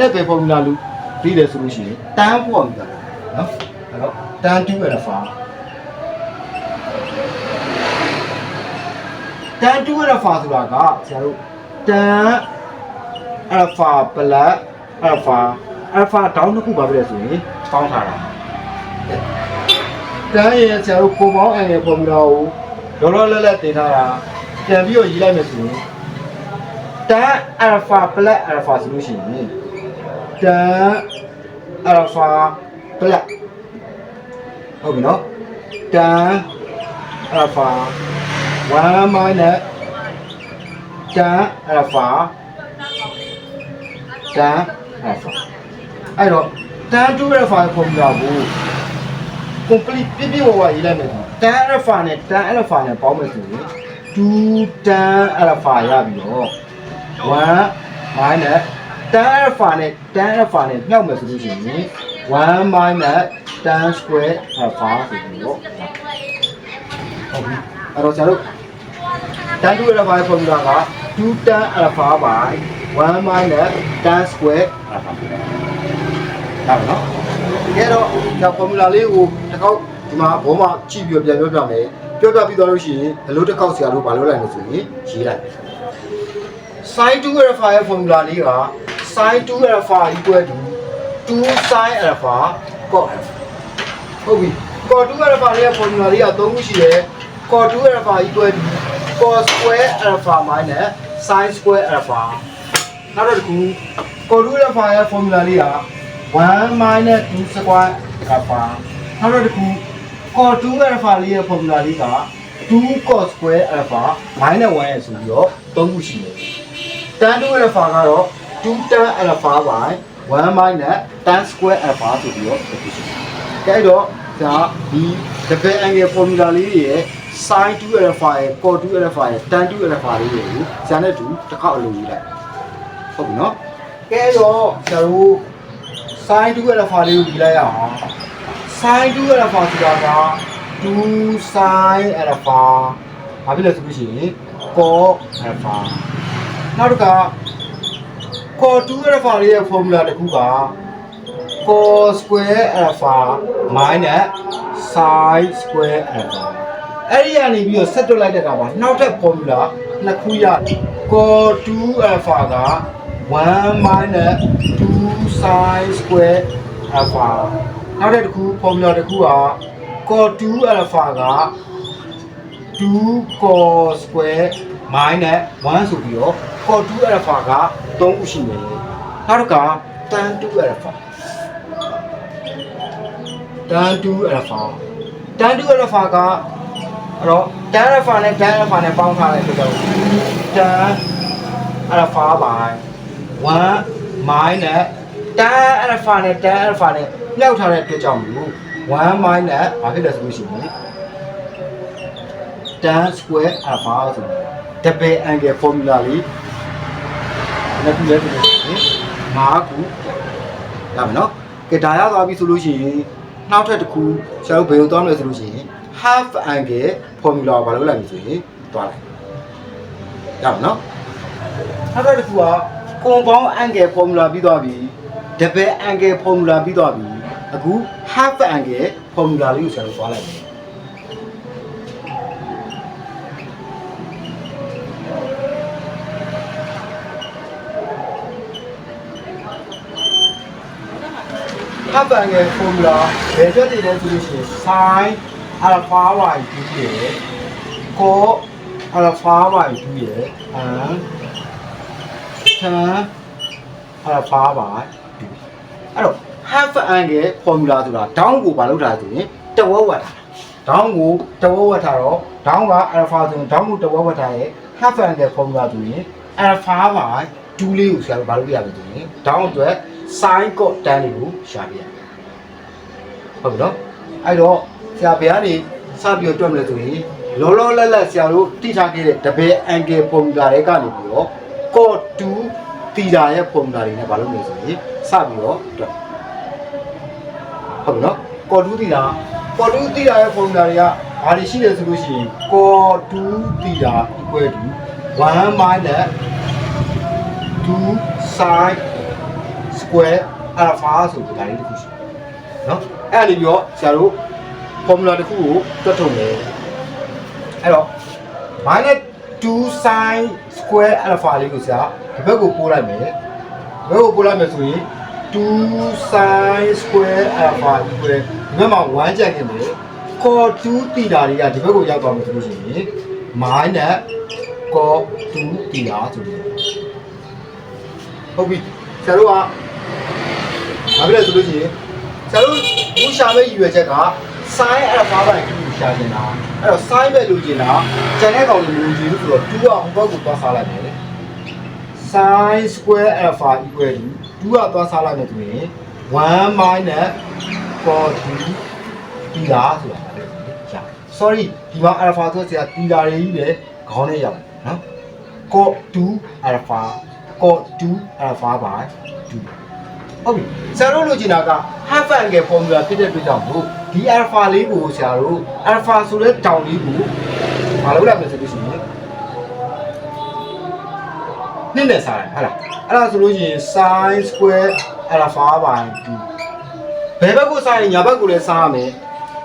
နဲ့ပဲဖော်မူလာလူပြီးတယ်ဆိုလို့ရှိရင်တန်းဖော်မူလာနော်။အဲ့တော့တန်း2 alpha တန်း2 alpha ဆိုတာကဆရာတို့တန်း alpha plus alpha alpha down တစ်ခုပါပြည့်ဆိုရင်ပေါင်းထားတာ။တန်းရဲ့ဆရာတို့ပုံပေါင်းအန်ရဲ့ဖော်မူလာကိုလောလောလတ်လတ်တင်ထားတာပြန်ပြီးတော့ရေးလိုက်မယ်ဆိုရင်တန်း alpha plus alpha ဆိုလို့ရှိရင် tan alpha plus ဟုတ်ပြီနော် tan alpha 1 minus tan alpha tan alpha အဲ့တော့ tan 2 alpha ရဲ့ formula ကို complete ပြည့်ပြည့်ဝဝရေးလိုက်မယ်ဆို tan alpha နဲ့ tan alpha နဲ့ပေါင်းမယ်ဆိုရင်2 tan alpha ရပြီတော့1 minus tan alpha နဲ့ tan alpha နဲ့မြောက်မယ်ဆိုလို့ရှိရင်1 minus tan square alpha ဆိုပြီးတော့ဟုတ်ပြီအဲ့တော့ဆရာတို့ tan 2 alpha ရဲ့ formula က2 tan alpha by 1 minus tan square alpha ဟုတ်နော်တကယ်တော့ဒါ formula လေးကိုတစ်ခေါက်ဒီမှာဘောမှာကြည့်ပြီးတော့ပြန်ပြောပြမယ်ပြောပြပြီးသွားလို့ရှိရင်ဘယ်လိုတစ်ခေါက်ဆရာတို့မလုပ်လိုက်လို့ဆိုရင်ရေးလိုက် sin 2 alpha ရဲ့ formula လေးက sin 2 alpha equal to 2 sin alpha cos alpha ဟုတ်ပြီ cos 2 alpha လေးရဲ့ formula လေးက၃ခုရှိတယ် cos 2 alpha equal to cos square alpha minus sin square alpha နောက်တစ်ခု cos 2 alpha ရဲ့ formula လေးက1 minus 2 square alpha နောက်တစ်ခု cos 2 alpha လေးရဲ့ formula လေးက2 cos square alpha minus 1ရဲ့ဆိုပြီးတော့၃ခုရှိတယ် tan 2 alpha ကတော့ 2 tan alpha by 1 minus tan square alpha ဆိုပြီးတော့ဖြစ်ရှိတယ်။အဲတော့ဒါဒီ double angle formula လေးတွေရဲ့ sin 2 alpha ရဲ့ cos 2 alpha ရဲ့ tan 2 alpha လေးတွေကိုဇာတ်နဲ့တူတစ်ခေါက်အလိုရေးလိုက်။ဟုတ်ပြီနော်။ကဲတော့ဆရာတို့ sin 2 alpha လေးကိုဒီလိုက်ရအောင်။ sin 2 alpha ဆိုတာက2 sin alpha ဘာဖြစ်လဲဆိုလို့ရှိရင် cos alpha နောက်တစ်ခါ cos 2 alpha လေးရဲ့ formula တစ်ခုက cos square alpha minus sin square alpha အဲ့ဒီကနေပြီးတော့ဆက်တွက်လိုက်တဲ့အခါမှာနောက်ထပ် formula နှစ်ခုရတယ် cos 2 alpha က1 minus 2 sin square alpha နောက်ထပ်တစ်ခု formula တစ်ခုက cos 2 alpha က2 cos square minus 1ဆိုပြီးတော့ cos 2 alpha က3ခုရှိတယ်နောက်တစ်ခါ tan 2 alpha tan 2 alpha tan 2 alpha ကအဲ့တော့ tan alpha နဲ့ tan alpha နဲ့ပေါင်းထားတဲ့အတွက်ကြောင့် tan alpha by 1 minus tan alpha နဲ့ tan alpha နဲ့မြောက်ထားတဲ့အတွက်ကြောင့်မို့1 minus ဘာဖြစ်လဲဆိုလို့ရှိရင် tan square alpha ဆိုပြီး double angle formula လေးနှစ်ခုလည်းပြင်နေ5ခုရမယ်နော်ကဲဒါရသွားပြီဆိုလို့ရှိရင်နောက်ထပ်တစ်ခုဆရာတို့ဘယ်လိုသွားမလဲဆိုလို့ရှိရင် half angle formula ကိုဘာလုပ်လိုက်မလဲဆိုရင်သွားလိုက်ရမယ်နော်နောက်ထပ်တစ်ခုက compound angle formula ပြီးသွားပြီ double angle formula ပြီးသွားပြီအခု half angle formula လေးကိုဆရာတို့သွားလိုက် မယ်ထပ်ပံရဲ့ formula ဘယ်အတွက်တည်လဲဆိုလို့ရှိရင် sin alpha y ဒီရယ် cos alpha by 2ရဲ့ and tan alpha by 2အဲ့တော့ half angle formula ဆိုတာ down ကိုဘာလုပ်တာလဲဆိုရင်တဝက်ဝက်တာ down ကိုတဝက်ဝက်ထားတော့ down က alpha ဆိုရင် down ကိုတဝက်ဝက်ထားရဲ့ half angle formula ဆိုရင် alpha by 2လေးကိုဆရာတို့ဘာလုပ်ပြရမလဲဆိုရင် down အတွက် sin cos tan တွေကိုရှာပြရမယ် ဟုတ်ပြီနော်အဲ့တော့ဆရာဘယ်ကနေစပြီးတော့တွက်မလဲဆိုရင်လောလောလတ်လတ်ဆရာတို့တိထားခဲ့တဲ့တပည့် angle formula တွေကနေပြီးတော့ cos 2 theta ရဲ့ formula တွေနဲ့ဘာလုပ်မလဲဆိုရင်စပြီးတော့တွက်ဟုတ်ပြီနော် cos 2 theta cos 2 theta ရဲ့ formula တွေကဘာတွေရှိလဲဆိုလို့ရှိရင် cos 2 theta equal to 1 minus 2 sin square alpha ဆိုတဲ့ဒါလေးတစ်ခုရှိတ အဲ့အနေပြီးတော့ဆရာတို့ formula တစ်ခုကိုတွက်ထုတ်မယ်အဲ့တော့ minus 2 sin square alpha လေးကိုဆရာဒီဘက်ကိုပို့လိုက်မယ်ဒီဘက်ကိုပို့လိုက်မယ်ဆိုရင်2 sin square alpha ဒီဘက်မှာ1ကြံခင်တယ် cos 2 theta တွေကဒီဘက်ကိုရောက်သွားမယ်ဆိုလို့ရှိရင် minus cos 2 theta ဆိုလို့ဟုတ်ပြီဆရာတို့ကဘာဖြစ်လဲဆိုလို့ရှိရင် ဆရာတို့ဘူးရှာမဲ့ရည်ရွယ်ချက်က sin alpha ဘိုင်2ကိုရှာနေတာအဲ့တော့ sin ပဲလိုချင်တာကျန်တဲ့ကောင်တွေမလိုချင်ဘူးဆိုတော့2ကဟိုဘက်ကိုသွားစားလိုက်မယ် sin square alpha equal to 2ကသွားစားလိုက်မယ်ဆိုရင်1 minus cos 2 theta ဆိုတာလေရှာ sorry ဒီမှာ alpha ဆိုဆရာ theta တွေကြီးပဲခေါင်းနဲ့ရောက်တယ်နော် cos 2 alpha cos 2 alpha by 2 ဟုတ်ပြီဆရာတို့လိုချင်တာက half angle formula ဖြစ်တဲ့အတွက်ကြောင့်မို့ဒီ alpha လေးကိုဆရာတို့ alpha ဆိုတဲ့တောင်လေးကိုမလုပ်လိုက်မယ်ဆိုလို့ရှိရင်နှစ်နဲ့စားတယ်ဟုတ်လားအဲ့ဒါဆိုလို့ရှိရင် sin square alpha by 2ဘယ်ဘက်ကိုစားရင်ညာဘက်ကိုလည်းစားရမယ်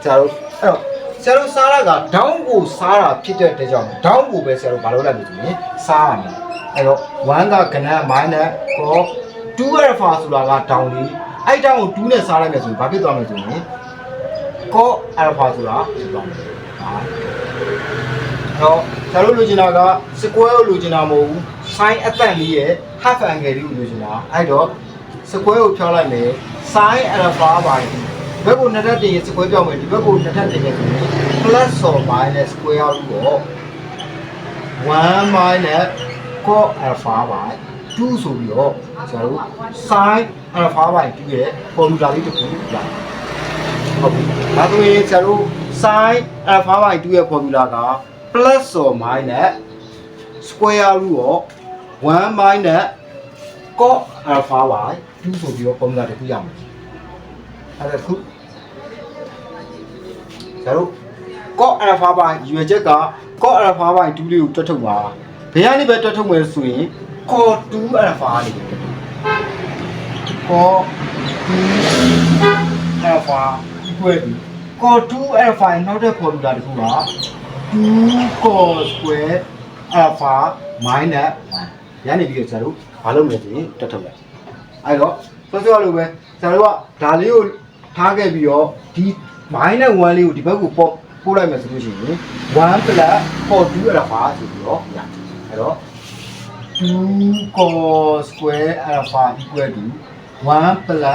ဆရာတို့အဲ့တော့ဆရာတို့စားတာက down ကိုစားတာဖြစ်တဲ့အတွက်ကြောင့် down ကိုပဲဆရာတို့မလုပ်လိုက်ဘူးဆိုရင်စားရမယ်အဲ့တော့1ကကနန်း minus cos 2 alpha ဆိုတာက down လေးအဲ့ down ကို2နဲ့စားလိုက်မယ်ဆိုရင်ဘာဖြစ်သွားမလဲဆိုရင် cos alpha ဆိုတာဖြစ်သွားမယ်ဟာတော့ဆရာတို့လိုချင်တာက square ကိုလိုချင်တာမဟုတ်ဘူး sin အသက်လေးရဲ့ half angle လေးကိုလိုချင်တာအဲ့တော့ square ကိုဖြောင်းလိုက်မယ် sin alpha ပါဘက်ကိုနှစ်ထပ်တင်ရင် square ပြောင်းမယ်ဒီဘက်ကိုနှစ်ထပ်တင်ရင်ဆိုရင် plus or minus square လို့တော့1 minus cos alpha ပါ 2ဆိုပြီးတော့ကျွန်တော်တို့ sin alpha ပါ2ရဲ့ formula လေးတစ်ခုပြရတယ်ဟုတ်ပြီဒါဆိုရင်ကျွန်တော်တို့ sin alpha ပါ2ရဲ့ formula က plus or minus square root of 1 minus cos alpha by 2ဆိုပြီးတော့ formula တစ်ခုရမယ်အဲ့ဒါခုကျတော့ cos alpha by ရွယ်ချက်က cos alpha by 2လေးကိုတွက်ထုတ်ပါဘယ်ကနေပဲတွက်ထုတ်မယ်ဆိုရင် cos 2 alpha လေး cos 2 alpha equal to cos 2 alpha ရဲ့နောက်တဲ့ formula တစ်ခုက2 cos square alpha minus 1ရနေပြီးတော့ကျွန်တော်တို့ဘာလုပ်မလဲဆိုရင်တွက်ထုတ်လိုက်အဲ့တော့စောစောလိုပဲကျွန်တော်တို့ကဒါလေးကိုထားခဲ့ပြီးတော့ဒီ minus 1လေးကိုဒီဘက်ကိုပို့ပို့လိုက်မယ်ဆိုလို့ရှိရင်1 plus cos 2 alpha ဆိုပြီးတော့ရအဲ့တော့ 2 cos square alpha equal to 1 plus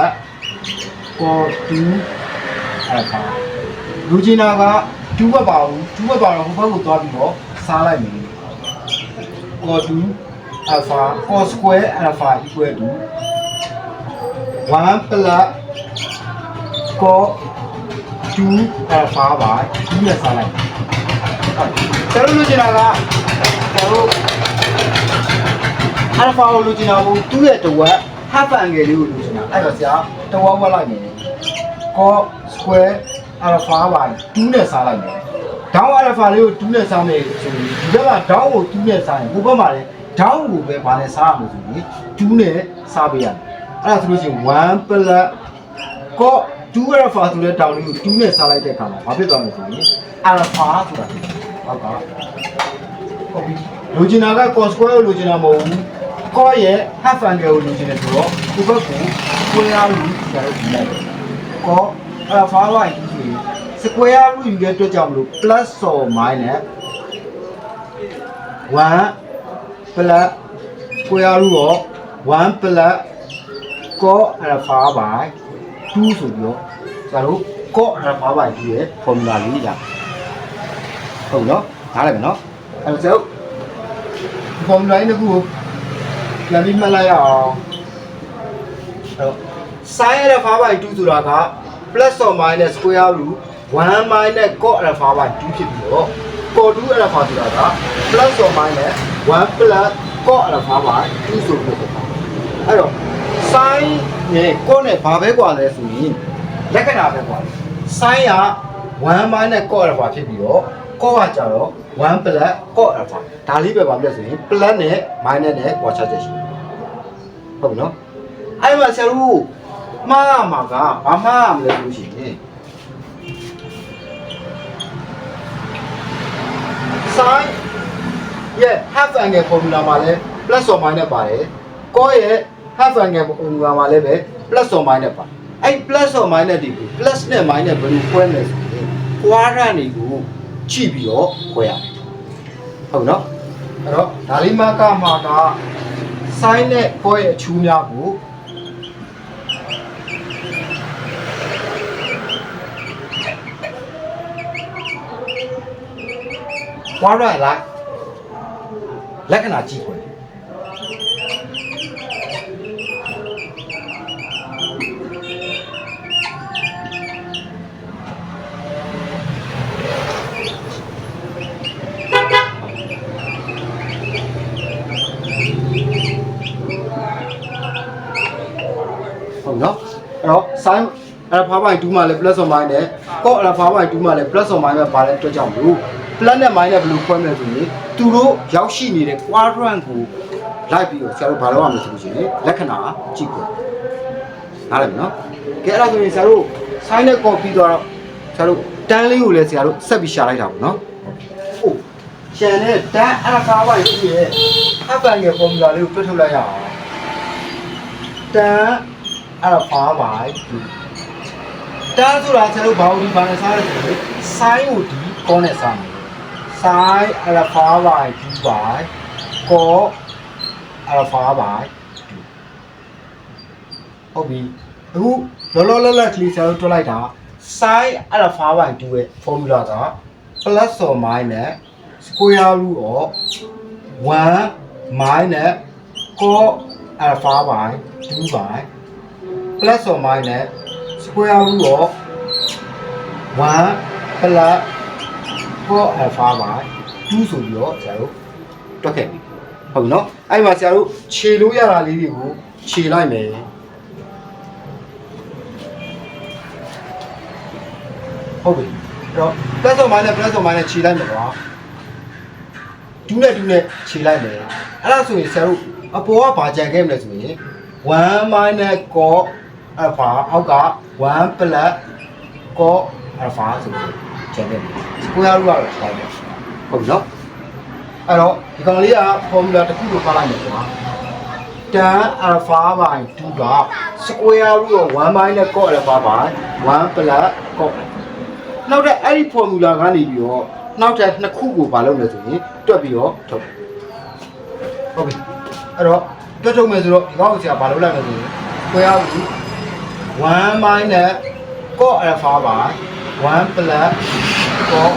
cos 2 alpha လူချင်တာက2ဘက်ပါဘူး2ဘက်ပါတော့ဟိုဘက်ကိုသွားပြီးတော့စားလိုက်မယ် cos 2 alpha cos square alpha equal to 1 plus cos 2 alpha by 2နဲ့စားလိုက်တယ်ဟုတ်တယ်ကျွန်တော်လူချင်တာကကျွန်တော် alpha ကိုလူချင်တာကိုသူ့ရဲ့တဝက် half angle လေးကိုလူချင်တာအဲ့တော့ဆရာတဝက်ဝက်လိုက်မယ် cos square alpha by 2နဲ့စားလိုက်မယ် down alpha လေးကို2နဲ့စားမယ်ဆိုရင်ဒီဘက်က down ကို2နဲ့စားရင်ဟိုဘက်မှာလည်း down ကိုပဲဗာနဲ့စားရမယ်ဆိုရင်2နဲ့စားပေးရမယ်အဲ့ဒါဆိုလို့ရှိရင်1 plus cos 2 alpha ဆိုတဲ့ down လေးကို2နဲ့စားလိုက်တဲ့အခါမှာဘာဖြစ်သွားမလဲဆိုရင် alpha ဆိုတာဖြစ်တယ်ဟုတ်ကဲ့ဟုတ်ပြီလိုချင်တာက cos square ကိုလိုချင်တာမဟုတ်ဘူး cos ရဲ့ half angle ကိုလိုချင်တယ်ဆိုတော့ဒီဘက်ကို square လို့ကျွန်တော်ဒီလိုက်တယ် cos alpha ကဒီဆိုရင် square root ယူတဲ့အတွက်ကြောင့်မလို့ plus or minus 1 plus square root of 1 plus cos alpha by 2ဆိုပြီးတော့ကျတော့ cos alpha by 2ရဲ့ formula လေးရဟုတ်နော်နားလည်မယ်နော်အဲ့တော့ကျတော့ formula လေးတစ်ခုကို ပြန်ပြီးမှတ်လိုက်ရအောင်အဲ့တော့ sin alpha by 2ဆိုတာက plus or minus square root 1 minus cos alpha by 2ဖြစ်ပြီးတော့ cos 2 alpha ဆိုတာက plus or minus 1 plus cos alpha by 2ဆိုပြီးတော့အဲ့တော့ sin နဲ့ cos နဲ့ဘာပဲกว่าလဲဆိုရင်လက္ခဏာပဲกว่า sin က1 minus cos alpha ဖြစ်ပြီးတော့ cos ကကြတော့ 1 plus cos alpha ဒါလေးပဲပါပြဆိုရင် plus နဲ့ minus နဲ့ကွာခြားချက်ရှိတယ်ဟုတ်ပြီနော်အဲ့မှာဆရာတို့မှားရမှာကဘာမှားရမလဲဆိုလို့ရှိရင် sin ရဲ့ half angle formula မှာလဲ plus or minus ပါတယ် cos ရဲ့ half angle formula မှာလဲပဲ plus or minus ပါအဲ့ plus or minus တွေကို plus နဲ့ minus ဘယ်လိုခွဲမလဲဆိုရင် quadrant တွေကိုကြည့်ပြီးတော့ခွဲရတယ် ဟုတ်နော်အဲ့တော့ဒါလေးမကမှာက sin နဲ့ cos ရဲ့အချူများကိုဝါရလိုက်လက္ခဏာကြည့်ခွင့် အဲ့တော့ sin alpha by 2မှာလည်း plus or minus နဲ့ cos alpha by 2မှာလည်း plus or minus ပါတဲ့အတွက်ကြောင့်မလို့ plus နဲ့ minus ဘယ်လိုခွဲမလဲဆိုရင်သူတို့ရောက်ရှိနေတဲ့ quadrant ကိုလိုက်ပြီးတော့ဆရာတို့ဘာလုပ်ရမလဲဆိုလို့ရှိရင်လက္ခဏာကြည့်ခွင့်နားလည်ပြီနော်ကဲအဲ့ဒါဆိုရင်ဆရာတို့ sin နဲ့ cos ပြီးတော့ဆရာတို့တန်းလေးကိုလည်းဆရာတို့ဆက်ပြီးရှာလိုက်တာပေါ့နော်ဟုတ်ကျန်တဲ့တန်း alpha by 2ရဲ့အပန်ရဲ့ formula လေးကိုတွက်ထုတ်လိုက်ရအောင်တန်း alpha by 2တန်းဆိုတာကျွန်တော်ဘာလို့ဒီဘာနဲ့စားရလဲဆိုရင် sin ကိုဒီ cos နဲ့စားမယ် sin alpha by 2 by cos alpha by 2ဟုတ်ပြီအခုလောလောလတ်လတ်ကလေးကျွန်တော်တွက်လိုက်တာ sin alpha by 2ရဲ့ formula က plus or minus square root of 1 minus cos alpha by 2 by plus or minus square root of 1 plus cos alpha by 2ဆိုပြီးတော့ဆရာတို့တွက်ခဲ့ပြီဟုတ်ပြီနော်အဲ့မှာဆရာတို့ခြေလို့ရတာလေးတွေကိုခြေလိုက်မယ်ဟုတ်ပြီအဲ့တော့ plus or minus plus or minus ခြေလိုက်မယ်ကွာဒူးနဲ့ဒူးနဲ့ခြေလိုက်မယ်အဲ့ဒါဆိုရင်ဆရာတို့အပေါ်ကဘာကြံခဲ့မလဲဆိုရင်1 minus cos alpha အောက်က1 plus cos alpha ဆိုပြီးကျန်တယ်။ square root ကတော့တိုင်းတယ်။ဟုတ်ပြီနော်။အဲ့တော့ဒီကောင်လေးက formula တစ်ခုကိုဖတ်လိုက်မယ်ကွာ။ tan alpha by 2က square root of 1 minus cos alpha by 1 plus cos နောက်တဲ့အဲ့ဒီ formula ကနေပြီးတော့နောက်တဲ့နှစ်ခုကိုမလုပ်လဲဆိုရင်တွက်ပြီးတော့ထုတ်။ဟုတ်ပြီ။အဲ့တော့တွက်ထုတ်မယ်ဆိုတော့ဒီကောင်ကိုဆရာမလုပ်လိုက်မယ်ဆိုရင် square root 1 minus cos alpha by 1 plus cos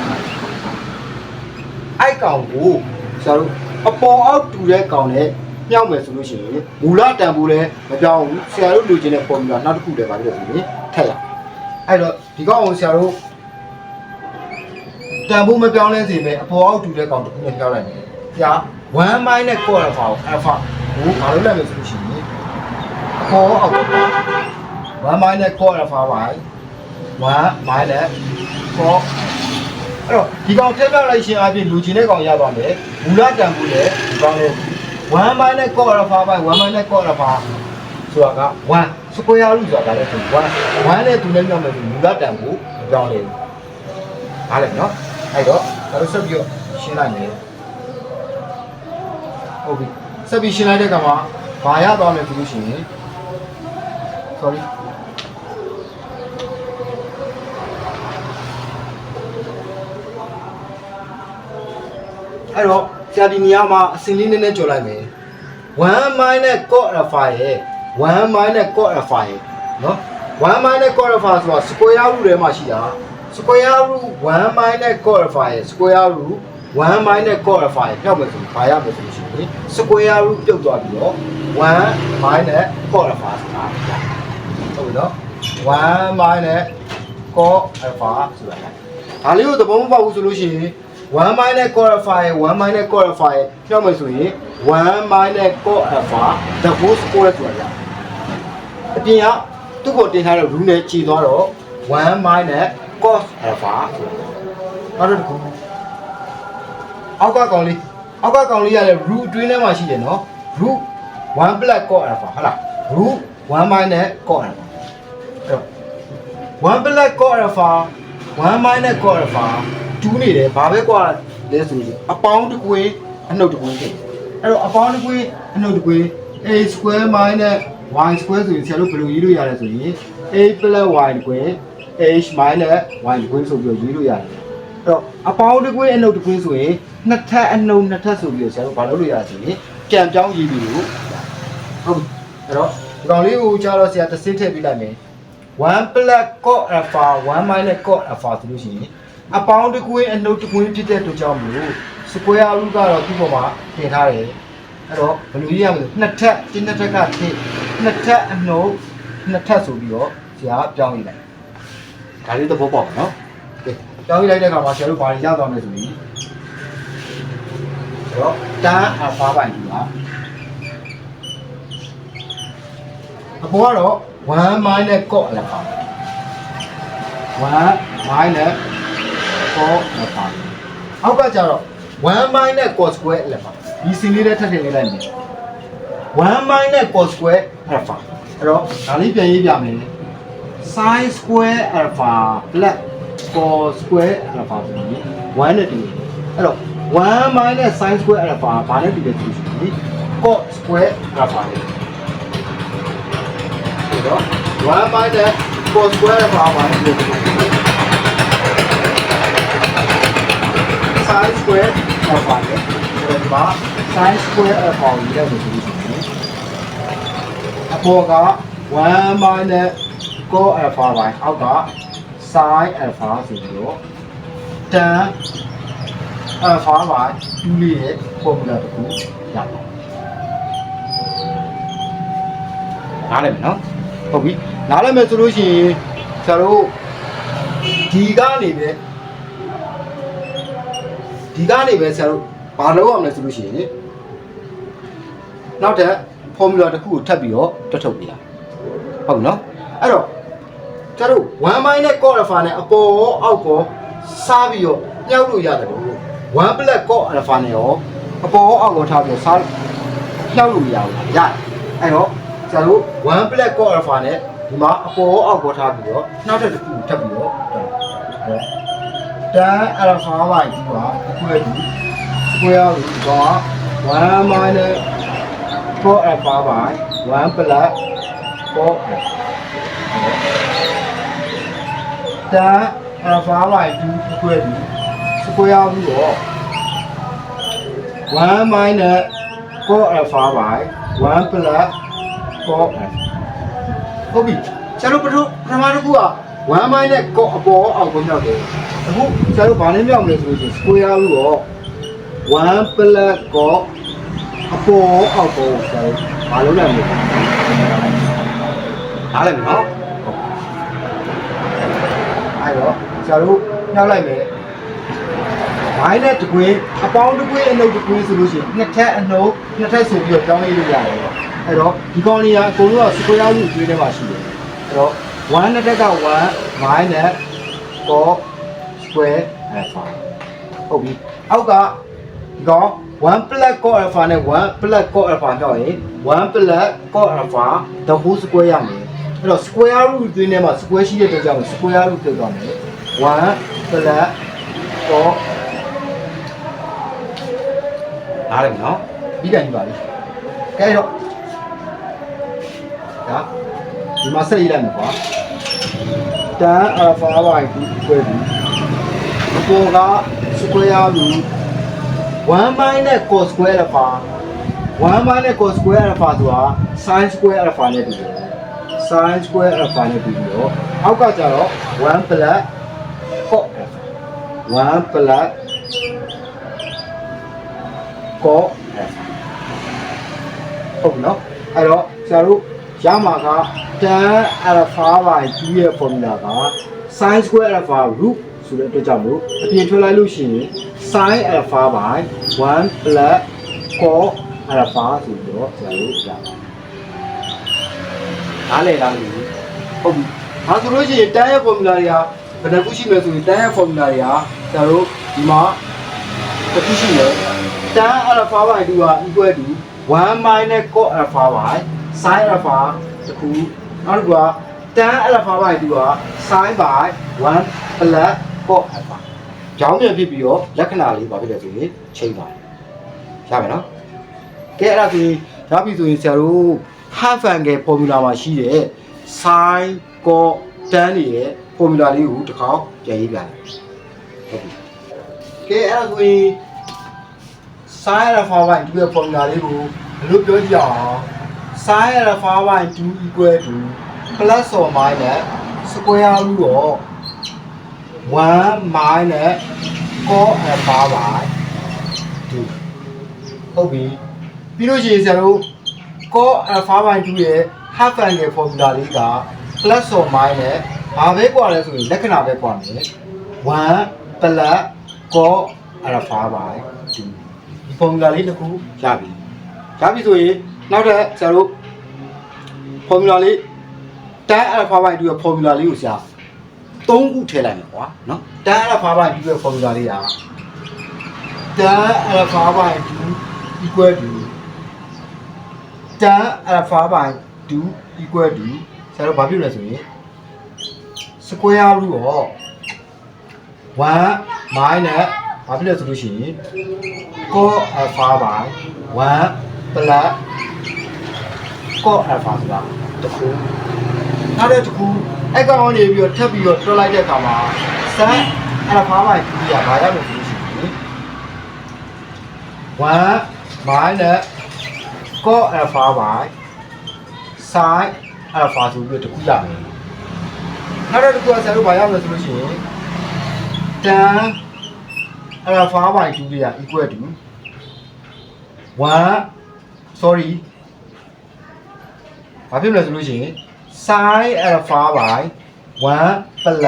အိုက်ကောင်ကိုဆရာတို့အပေါ်အောက်တူတဲ့ကောင်နဲ့မြောက်မယ်ဆိုလို့ရှိရင်မူလတန်ဖိုးလည်းမပြောင်းဘူးဆရာတို့လူချင်းတဲ့ formula နောက်တစ်ခုတည်းပါလို့ဆိုရင်ထည့်ရအဲ့တော့ဒီကောင်ကိုဆရာတို့တန်ဖိုးမပြောင်းလဲစေမယ်အပေါ်အောက်တူတဲ့ကောင်တစ်ခုနဲ့ပြောင်းလိုက်မယ်ဆရာ1 minus cos alpha ကို alpha ကိုဘာလို့လဲမယ်ဆိုလို့ရှိရင်အပေါ်အောက် 1 minus cos alpha by 1 minus cos အဲ့တော့ဒီကောင်ထည့်ပြလိုက်ရှင်အပြင်လူချင်းတဲ့ကောင်ရသွားမယ်မူလတန်ဖိုးလည်းဒီကောင်လေး1 minus cos alpha by 1 minus cos alpha ဆိုတာက1 square root ဆိုတာလည်းဆို1 1နဲ့2နဲ့မြောက်မယ်ဆိုမူလတန်ဖိုးဒီကောင်လေးဟားလေနော်အဲ့တော့ဒါတို့ဆက်ပြီးတော့ရှင်းလိုက်မယ်ဟုတ်ပြီဆက်ပြီးရှင်းလိုက်တဲ့ကောင်မှာဘာရသွားမယ်ဆိုလို့ရှိရင် sorry အဲ့တော့ဆရာဒီနေရာမှာအစင်းလေးနည်းနည်းကြော်လိုက်မယ်1 minus cos alpha ရဲ့1 minus cos alpha ရဲ့နော်1 minus cos alpha ဆိုတာ square root ထဲမှာရှိတာ square root 1 minus cos alpha ရဲ့ square root 1 minus cos alpha ရဲ့ပြောက်မယ်ဆိုရင်ဘာရမလဲဆိုလို့ရှိရင် square root ပြုတ်သွားပြီးတော့1 minus cos alpha ဆိုတာဟုတ်ပြီနော်1 minus cos alpha ဆိုတာဒါလေးကိုသဘောမပေါက်ဘူးဆိုလို့ရှိရင် 1 minus cos alpha ရဲ့1 minus cos alpha ရဲ့ပြောက်မယ်ဆိုရင်1 minus cos alpha the whole square ဆိုတာရအပြင်ကသူ့ကိုတင်ထားတဲ့ rule နဲ့ခြေသွားတော့1 minus cos alpha ဆိုတာနောက်တစ်ခုအောက်ကကောင်လေးအောက်ကကောင်လေးရလဲ root အတွင်းထဲမှာရှိတယ်နော် root 1 plus cos alpha ဟုတ်လား root 1 minus cos alpha အဲ့တော့1 plus cos alpha 1 minus cos alpha 2နေတယ်ဘာပဲကွာလဲဆိုရင်အပေါင်းတစ်ကွင်းအနှုတ်တစ်ကွင်းဖြစ်တယ်အဲ့တော့အပေါင်းတစ်ကွင်းအနှုတ်တစ်ကွင်း a square minus y square ဆိုရင်ဆရာတို့ဘယ်လိုရေးလို့ရလဲဆိုရင် a plus y တစ်ကွင်း h minus y တစ်ကွင်းဆိုပြီးတော့ရေးလို့ရတယ်အဲ့တော့အပေါင်းတစ်ကွင်းအနှုတ်တစ်ကွင်းဆိုရင်နှစ်ထပ်အနှုတ်နှစ်ထပ်ဆိုပြီးတော့ဆရာတို့ဘာလုပ်လို့ရလဲဆိုရင်ကြံပြောင်းရေးပြီးလို့ဟုတ်ပြီအဲ့တော့ဒီကောင်လေးကိုကြားတော့ဆရာတစ်စင်းထည့်ပေးလိုက်မယ်1 plus cos alpha 1 minus cos alpha ဆိုလို့ရှိရင် အပေါင်းတစ်ကွင်းအနှုတ်တစ်ကွင်းဖြစ်တဲ့အတွက်ကြောင့်မလို့ square root ကတော့ဒီပေါ်မှာတင်ထားတယ်အဲ့တော့ဘယ်လိုရေးရမလဲနှစ်ထပ်တစ်နှစ်ထပ်ကတစ်နှစ်ထပ်အနှုတ်နှစ်ထပ်ဆိုပြီးတော့ဆရာပြောင်းရေးလိုက်ဒါလေးသဘောပေါက်ပါနော်ကဲပြောင်းရေးလိုက်တဲ့အခါမှာဆရာတို့ဘာတွေရသွားမလဲဆိုရင်အဲ့တော့တန်းအဖားပိုင်ကြီးပါအပေါ်ကတော့1 minus cos alpha 1 minus cos alpha အောက်ကကျတော့1 minus cos square alpha ဒီစင်လေးနဲ့ထပ်ထည့်လေးလိုက်မယ်1 minus cos square alpha အဲ့တော့ဒါလေးပြန်ရေးပြမယ် sin square alpha plus cos square alpha ဆိုရင်1နဲ့တူတယ်အဲ့တော့1 minus sin square alpha ဘာနဲ့တူလဲဆိုရင် cos square alpha နဲ့ဆိုတော့1 minus cos square alpha ဘာနဲ့တူလဲ sin square alpha နဲ့ဆိုတော့ဒီမှာ sin square alpha ကိုရေးလိုက်လို့ဆိုလို့ရှိရင်အပေါ်က1 minus cos alpha ပိုင်းအောက်က sin alpha ဆိုပြီးတော့ tan alpha ပိုင်းတူလေးရဲ့ formula တစ်ခုရပါတယ်နားလည်မယ်နော်ဟုတ်ပြီနားလည်မယ်ဆိုလို့ရှိရင်ဆရာတို့ဒီကနေပဲ ဒီကနေပဲဆရာတို့ဘာလုပ်ရမလဲဆိုလို့ရှိရင်နောက်ထပ် formula တစ်ခုကိုထပ်ပြီးတော့တွက်ထုတ်ပြရဟုတ်ပြီနော်အဲ့တော့ကျတို့1 minus cos alpha နဲ့အပေါ်ရောအောက်ရောစားပြီးတော့ညှောက်လို့ရတယ်လို့1 plus cos alpha နဲ့ရောအပေါ်ရောအောက်ရောထားပြီးတော့စားညှောက်လို့ရအောင်ရတယ်အဲ့တော့ကျတို့1 plus cos alpha နဲ့ဒီမှာအပေါ်ရောအောက်ရောထားပြီးတော့နောက်ထပ်တစ်ခုထပ်ပြီးတော့ တွက်ဟုတ်တန် alpha ပါဒီပါအခုလည်းဒီ square root က1 minus 4 alpha by 1 plus 4 alpha တန် alpha by 2 equal to square root တော့1 minus 4 alpha by 1 plus 4 alpha ဟုတ်ပြီကျတော့ပထပထမတစ်ခုက1 minus ကိုအပေါ်အောက်ကိုမြောက်တယ် အခုကျတော့ဘာနဲ့မြောက်မလဲဆိုလို့ရှိရင် square root တော့1 plus ကိုအပေါ်အောက်ကိုကျတော့ဘာလုပ်လိုက်မလဲအားလည်းမနော်အဲ့တော့ကျတော့မြောက်လိုက်မယ်ဘိုင်းနဲ့တကွင်းအပေါင်းတကွင်းအနှုတ်တကွင်းဆိုလို့ရှိရင်နှစ်ထပ်အနှုတ်နှစ်ထပ်ဆိုပြီးတော့ကြောင်းရေးလို့ရတယ်အဲ့တော့ဒီကောင်လေးကအကုန်လုံးက square root အတွင်းထဲမှာရှိတယ်အဲ့တော့1နဲ့တက်က1 minus cos square alpha ဟုတ်ပြီအောက်ကဒီကောင်1 plus cos alpha နဲ့1 plus cos alpha ကြောက်ရင်1 plus cos alpha the whole square ရမယ်အဲ့တော့ square root အတွင်းထဲမှာ square ရှိတဲ့အတွက်ကြောင့် square root ပြုတ်သွားမယ်1 plus cos နားလည်ပြီနော်ပြီးတယ်ပြီပါပြီကဲတော့ဒါဒီမှာဆက်ရေးလိုက်မယ်ကွာတန် alpha y 2 equal to အပေါ်က square root 1 minus cos square alpha 1 minus cos square alpha ဆိုတာ sin square alpha နဲ့တူတယ် sin square alpha နဲ့တူပြီးတော့အောက်ကကျတော့1 plus cos alpha 1 plus cos alpha ဟုတ်ပြီနော်အဲ့တော့ဆရာတို့ရမှာက tan alpha by 2ရဲ့ formula က sin square alpha root ဆိုတဲ့အတွက်ကြောင့်မလို့အပြင်ထွက်လိုက်လို့ရှိရင် sin alpha by 1 plus cos alpha ဆိုပြီးတော့ဆရာတို့ရပါတယ်နားလည်လားမသိဘူးဟုတ်ပြီဒါဆိုလို့ရှိရင် tan ရဲ့ formula တွေကဘယ်နှခုရှိမလဲဆိုရင် tan ရဲ့ formula တွေကဆရာတို့ဒီမှာတစ်ခုရှိတယ် tan alpha by 2က equal to 1 minus cos alpha by sin alpha တခုနောက်တစ်ခုက tan alpha by 2က sin by 1 plus cos alpha ကြောင်းပြန်ဖြစ်ပြီးတော့လက္ခဏာလေးပါဖြစ်တယ်ဆိုရင်ချိန်ပါတယ်ရမယ်နော်ကဲအဲ့ဒါဆိုရင်ရပြီဆိုရင်ဆရာတို့ half angle formula မှာရှိတဲ့ sin cos tan တွေရဲ့ formula လေးကိုတစ်ခေါက်ပြန်ရေးပြတယ်ဟုတ်ပြီကဲအဲ့ဒါဆိုရင် sin alpha by 2ရဲ့ formula လေးကိုဘယ်လိုပြောကြည့်အောင် sin alpha by 2 equal to plus or minus square root of 1 minus cos alpha by 2ဟုတ်ပြီပြီးလို့ရှိရင်ဆရာတို့ cos alpha by 2ရဲ့ half angle formula လေးက plus or minus ဘာပဲกว่าလဲဆိုရင်လက္ခဏာပဲกว่าမယ်1 plus cos alpha by 2ဒီ formula လေးတစ်ခုရပြီရပြီဆိုရင်နောက်ထပ်ဆရာတို့ formula လေး tan alpha by 2ရဲ့ formula လေးကိုဆရာ ၃ခုထည့်လိုက်မယ်ကွာနော် tan alpha by 2ရဲ့ formula လေးက tan alpha by 2 equal to tan alpha by 2 equal to ဆရာတို့ဘာဖြစ်လဲဆိုရင် square root of 1 minus ဘာဖြစ်လဲဆိုလို့ရှိရင် cos alpha by 1 plus cos alpha ဆိုတာတစ်ခုနောက်တစ်ခု အဲ့ကောင်နေပြီးတော့ထပ်ပြီးတော့တွက်လိုက်တဲ့အခါမှာ sin alpha by 2ကဘာရောက်လို့ဆိုလို့ရှိရင်1 minus cos alpha by sin alpha ဆိုပြီးတော့တစ်ခုရမယ်နောက်တစ်ခုကဆရာတို့ဘာရောက်လဲဆိုလို့ရှိရင် tan alpha by 2လေးက equal to 1 sorry ဘာဖြစ်မလဲဆိုလို့ရှိရင် sin alpha by 1 plus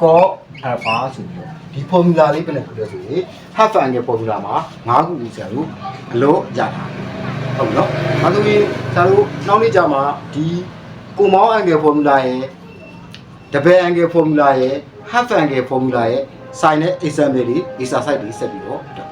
cos alpha ဆိုပြီးတော့ဒီ formula လေးပြန်ပြလို့ဆိုရင် half angle formula မှာ၅ခုဦးဆရာတို့အလို့ရတာဟုတ်ပြီနော်ဒါဆိုရင်ဆရာတို့နောက်နေ့ကျမှဒီကိုမောင်း angle formula ရဲ့ double angle formula ရဲ့ half angle formula ရဲ့ sin နဲ့ example တွေ exercise တွေဆက်ပြီးတော့ဟုတ်ပြီ